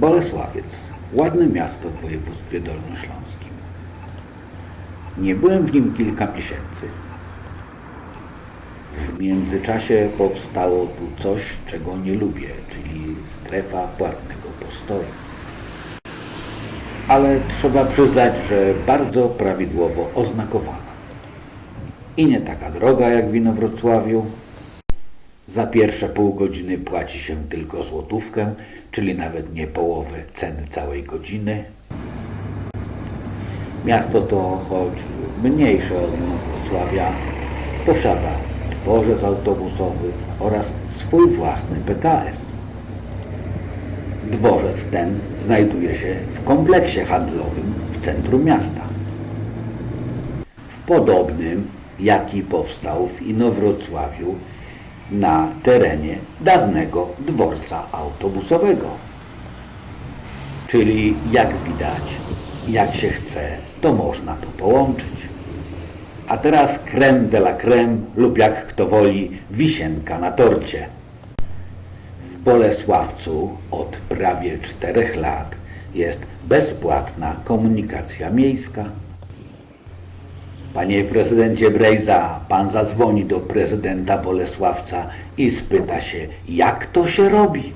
Bolesławiec. Ładne miasto w województwie dolnośląskim. Nie byłem w nim kilka miesięcy. W międzyczasie powstało tu coś, czego nie lubię, czyli strefa płatnego postoju. Ale trzeba przyznać, że bardzo prawidłowo oznakowana. I nie taka droga jak w Inowrocławiu. Za pierwsze pół godziny płaci się tylko złotówkę, czyli nawet nie połowę ceny całej godziny. Miasto to, choć mniejsze od Wrocławia, posiada dworzec autobusowy oraz swój własny PKS. Dworzec ten znajduje się w kompleksie handlowym w centrum miasta. W podobnym, jaki powstał w Inowrocławiu na terenie dawnego dworca autobusowego. Czyli jak widać, jak się chce, to można to połączyć. A teraz creme de la creme lub jak kto woli wisienka na torcie. W Bolesławcu od prawie czterech lat jest bezpłatna komunikacja miejska. Panie prezydencie Brejza, pan zadzwoni do prezydenta Bolesławca i spyta się, jak to się robi.